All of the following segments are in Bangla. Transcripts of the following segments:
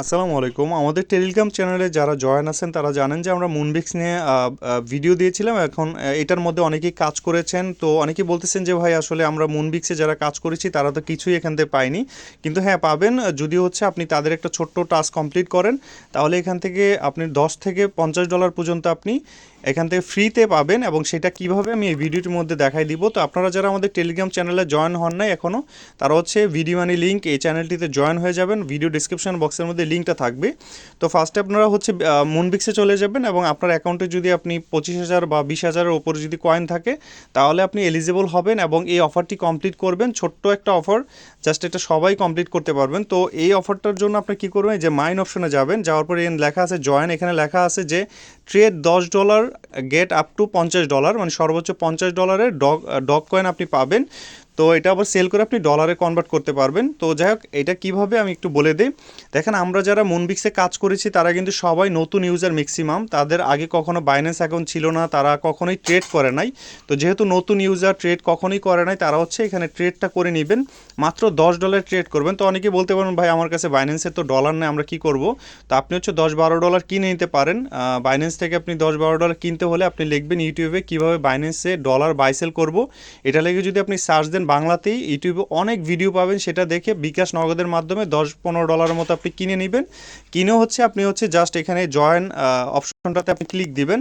আসসালামু আলাইকুম। আমাদের টেলিগ্রাম চ্যানেলে যারা জয়েন আছেন, তারা জানেন যে আমরা মুনবিক্স নিয়ে ভিডিও দিয়েছিলাম। এখন এটার মধ্যে অনেকেই কাজ করেছেন। তো অনেকেই বলতেছেন যে, ভাই, আসলে আমরা মুনবিক্সে যারা কাজ করেছি, তারা তো কিছুই এখান থেকে পাইনি কিন্তু হ্যাঁ পাবেন। যদি হচ্ছে আপনি তাদের একটা ছোট্ট টাস্ক কমপ্লিট করেন, তাহলে এখান থেকে আপনি দশ থেকে পঞ্চাশ ডলার পর্যন্ত আপনি এখান থেকে ফ্রিতে পাবেন এবং সেটা কীভাবে আমি এই ভিডিওটির মধ্যে দেখাই দিব। তো আপনারা যারা আমাদের টেলিগ্রাম চ্যানেলে জয়েন হন নাই এখনও তারা হচ্ছে ভিডিও মানি লিঙ্ক এই চ্যানেলটিতে জয়েন হয়ে যাবেন। ভিডিও ডিসক্রিপশন বক্সের মধ্যে লিঙ্কটা থাকবে। তো ফার্স্টে আপনারা হচ্ছে মুনবিক্সে চলে যাবেন এবং আপনার অ্যাকাউন্টে যদি আপনি পঁচিশ হাজার বা বিশ হাজারের ওপরে যদি কয়েন থাকে, তাহলে আপনি এলিজিবল হবেন এবং এই অফারটি কমপ্লিট করবেন। ছোট্ট একটা অফার জাস্ট এটা সবাই কমপ্লিট করতে পারবেন। তো এই অফারটার জন্য আপনি কী করবেন যে মাইন অপশনে যাবেন, যাওয়ার পরে লেখা আছে জয়েন এখানে লেখা আছে যে ট্রেড দশ ডলার গেট আপ টু পঞ্চাশ ডলার মানে সর্বোচ্চ পঞ্চাশ ডলারের ডগ ডগ কয়েন আপনি পাবেন। তো এটা আবার সেল করে আপনি ডলারে কনভার্ট করতে পারবেন। তো যাই হোক, এটা কীভাবে আমি একটু বলে দিই। দেখেন, আমরা যারা মুনবিক্সে কাজ করেছি, তারা কিন্তু সবাই নতুন ইউজার ম্যাক্সিমাম তাদের আগে কখনো বাইন্যান্স অ্যাকাউন্ট ছিল না, তারা কখনোই ট্রেড করে নাই। তো যেহেতু নতুন ইউজার ট্রেড কখনোই করে নাই, তারা হচ্ছে এখানে ট্রেডটা করে নেবেন। মাত্র দশ ডলার ট্রেড করবেন। তো অনেকে বলতে পারেন, ভাই, আমার কাছে বাইন্যান্সের তো ডলার নেই, আমরা কি করব? তো আপনি হচ্ছে দশ বারো ডলার কিনে নিতে পারেন। বাইন্যান্স থেকে আপনি দশ বারো ডলার কিনতে হলে আপনি লিখবেন ইউটিউবে কীভাবে বাইন্যান্সে ডলার বাইসেল করব। এটা লেগে যদি আপনি সার্চ দেন বাংলাতেই ইউটিউবে অনেক ভিডিও পাবেন, সেটা দেখে বিকাশ নগদের মাধ্যমে দশ পনেরো ডলারের মতো আপনি কিনে নেবেন। কিনে হচ্ছে আপনি হচ্ছে জাস্ট এখানে জয়েন অপশনটাতে আপনি ক্লিক দিবেন।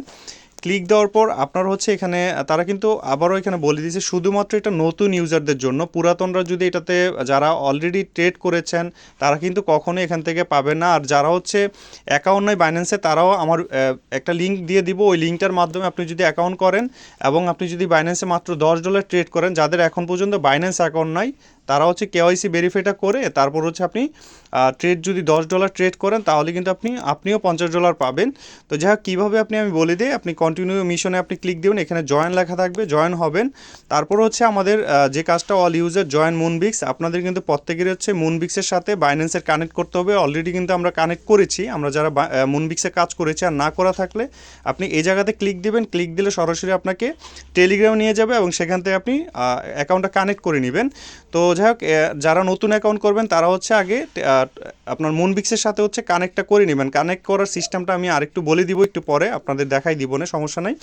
ক্লিক দেওয়ার পর আপনার হচ্ছে এখানে, তারা কিন্তু আবারও এখানে বলে দিয়েছে, শুধুমাত্র এটা নতুন ইউজারদের জন্য। পুরাতনরা যদি এটাতে, যারা অলরেডি ট্রেড করেছেন, তারা কিন্তু কখনোই এখান থেকে পাবে না। আর যারা হচ্ছে অ্যাকাউন্ট নয় বাইন্যান্সে তারাও আমার একটা লিঙ্ক দিয়ে দিব। ওই লিঙ্কটার মাধ্যমে আপনি যদি অ্যাকাউন্ট করেন এবং আপনি যদি বাইন্যান্সে মাত্র দশ ডলার ট্রেড করেন, যাদের এখন পর্যন্ত বাইন্যান্স অ্যাকাউন্ট নাই তারা হচ্ছে কেওয়াইসি ভেরিফাইটা করে তারপর হচ্ছে আপনি ট্রেড যদি দশ ডলার ট্রেড করেন তাহলে কিন্তু আপনি, আপনিও পঞ্চাশ ডলার পাবেন। তো যাই হোক, কীভাবে আপনি, আমি বলে দিই, আপনি কন্টিনিউ মিশনে আপনি ক্লিক দেবেন, এখানে জয়েন লেখা থাকবে জয়েন হবেন। তারপর হচ্ছে আমাদের যে কাজটা অল ইউজার জয়েন মুনবিক্স আপনাদের কিন্তু প্রত্যেকেরই হচ্ছে মুনবিক্সের সাথে বাইন্যান্সের কানেক্ট করতে হবে। অলরেডি কিন্তু আমরা কানেক্ট করেছি, আমরা যারা মুনবিক্সে কাজ করেছি আর না করা থাকলে, আপনি এই জায়গাতে ক্লিক দেবেন ক্লিক দিলে সরাসরি আপনাকে টেলিগ্রাম নিয়ে যাবে এবং সেখান থেকে আপনি অ্যাকাউন্টটা কানেক্ট করে নেবেন। তো যাই হোক যারা নতুন অ্যাকাউন্ট করবেন, তারা হচ্ছে আগে আপনার মুনবিক্সের সাথে হচ্ছে কানেক্টটা করে নেবেন। কানেক্ট করার সিস্টেমটা আমি আরেকটু বলে দিব একটু পরে, আপনাদের দেখাই দিব না, সমস্যা নাই।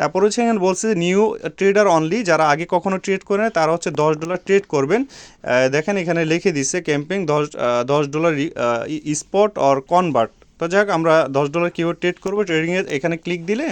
তারপর হচ্ছে এখানে বলছে যে নিউ ট্রেডার অনলি যারা আগে কখনো ট্রেড করে নাই তারা হচ্ছে দশ ডলার ট্রেড করবেন। দেখেন এখানে লিখে দিচ্ছে ক্যাম্পিং দশ দশ ডলার স্পট অর কনভার্ট তো যাক, আমরা দশ ডলার কীভাবে ট্রেড করব ট্রেডিংয়ে এখানে ক্লিক দিলে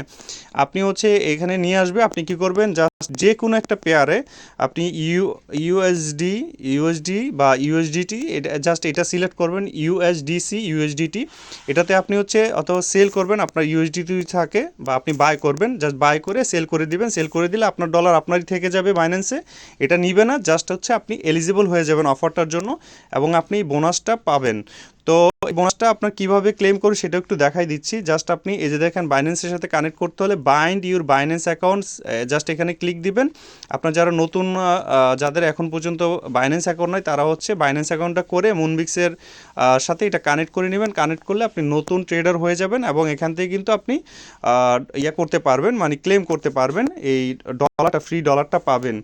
আপনি হচ্ছে এখানে নিয়ে আসবে, আপনি কি করবেন? জাস্ট যে কোনো একটা পেয়ারে আপনি ইউ ইউএসডি ইউএসডি বা ইউএসডিটি এটা জাস্ট এটা সিলেক্ট করবেন ইউএসডিসি ইউএসডিটি এটাতে আপনি হচ্ছে অথবা সেল করবেন, আপনার ইউএসডিটি থাকে বা আপনি বাই করবেন জাস্ট বাই করে সেল করে দিবেন সেল করে দিলে আপনার ডলার আপনারই থেকে যাবে বাইন্যান্সে এটা নিবে না জাস্ট হচ্ছে আপনি এলিজিবল হয়ে যাবেন অফারটার জন্য এবং আপনি বোনাসটা পাবেন। তো এই বোনাসটা আপনার কীভাবে ক্লেম করবে সেটা একটু দেখাই দিচ্ছি। জাস্ট আপনি এই যে দেখেন বাইন্যান্সের সাথে কানেক্ট করতে হলে bind your Binance accounts just এখানে ক্লিক দিবেন। আপনার যারা নতুন যাদের এখন পর্যন্ত বাইন্যান্স অ্যাকাউন্ট নয় তারা হচ্ছে বাইন্যান্স অ্যাকাউন্টটা করে মুনবিক্সের সাথে এটা কানেক্ট করে নেবেন। কানেক্ট করলে আপনি নতুন ট্রেডার হয়ে যাবেন এবং এখান থেকে কিন্তু আপনি ইয়া করতে পারবেন মানে ক্লেম করতে পারবেন। এই ডলারটা ফ্রি ডলারটা পাবেন।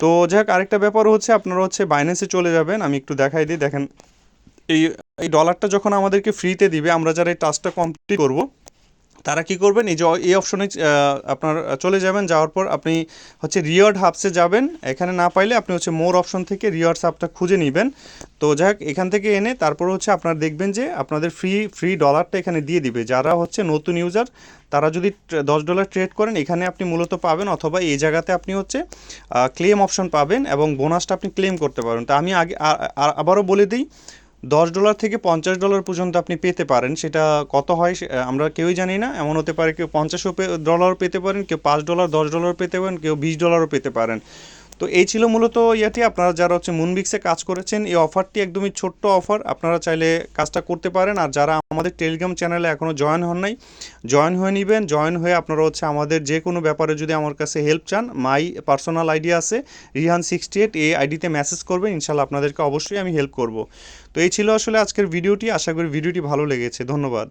তো যাই হোক, আরেকটা ব্যাপার হচ্ছে আপনারা হচ্ছে বাইন্যান্সে চলে যাবেন। আমি একটু দেখাই দিই। দেখেন এই এই ডলারটা যখন আমাদেরকে ফ্রিতে দিবে, আমরা যারা এই টাস্কটা কমপ্লিট করব, তারা কি করবেন? এই যে, এই অপশনে আপনার চলে যাবেন, যাওয়ার পর আপনি হচ্ছে রিওয়ার্ড হাবসে যাবেন। এখানে না পাইলে আপনি হচ্ছে মোর অপশন থেকে রিওয়ার্ডস হাবটা খুঁজে নেবেন। তো যাই এখান থেকে এনে তারপর হচ্ছে আপনারা দেখবেন যে আপনাদের ফ্রি ফ্রি ডলারটা এখানে দিয়ে দিবে। যারা হচ্ছে নতুন ইউজার তারা যদি দশ ডলার ট্রেড করেন, এখানে আপনি মূলত পাবেন অথবা এই জায়গাতে আপনি হচ্ছে ক্লেম অপশন পাবেন এবং বোনাসটা আপনি ক্লেম করতে পারবেন। তো আমি আগে আবারও বলে দিই দশ ডলার থেকে পঞ্চাশ ডলার পর্যন্ত আপনি পেতে পারেন। সেটা কত হয় আমরা কেউই জানি না। এমন হতে পারে কেউ পঞ্চাশও ডলারও পেতে পারেন, কেউ পাঁচ ডলার, দশ ডলার পেতে পারেন, কেউ বিশ ডলারও পেতে পারেন। তো এই ছিল মূলত ইয়েটি। আপনারা যারা হচ্ছে মুনবিক্সে কাজ করেছেন, এই অফারটি একদমই ছোট্ট অফার। আপনারা চাইলে কাজটা করতে পারেন। আর যারা আমাদের টেলিগ্রাম চ্যানেলে এখনও জয়েন হন নাই জয়েন হয়ে নেবেন। জয়েন হয়ে আপনারা হচ্ছে আমাদের যে কোনো ব্যাপারে যদি আমার কাছে হেল্প চান মাই পার্সোনাল আইডি আছে রিহান সিক্সটি এইট এই আইডিতে মেসেজ করবেন। ইনশাল্লাহ আপনাদেরকে অবশ্যই আমি হেল্প করব। তো এই ছিল আসলে আজকের ভিডিওটি। আশা করি ভিডিওটি ভালো লেগেছে। ধন্যবাদ।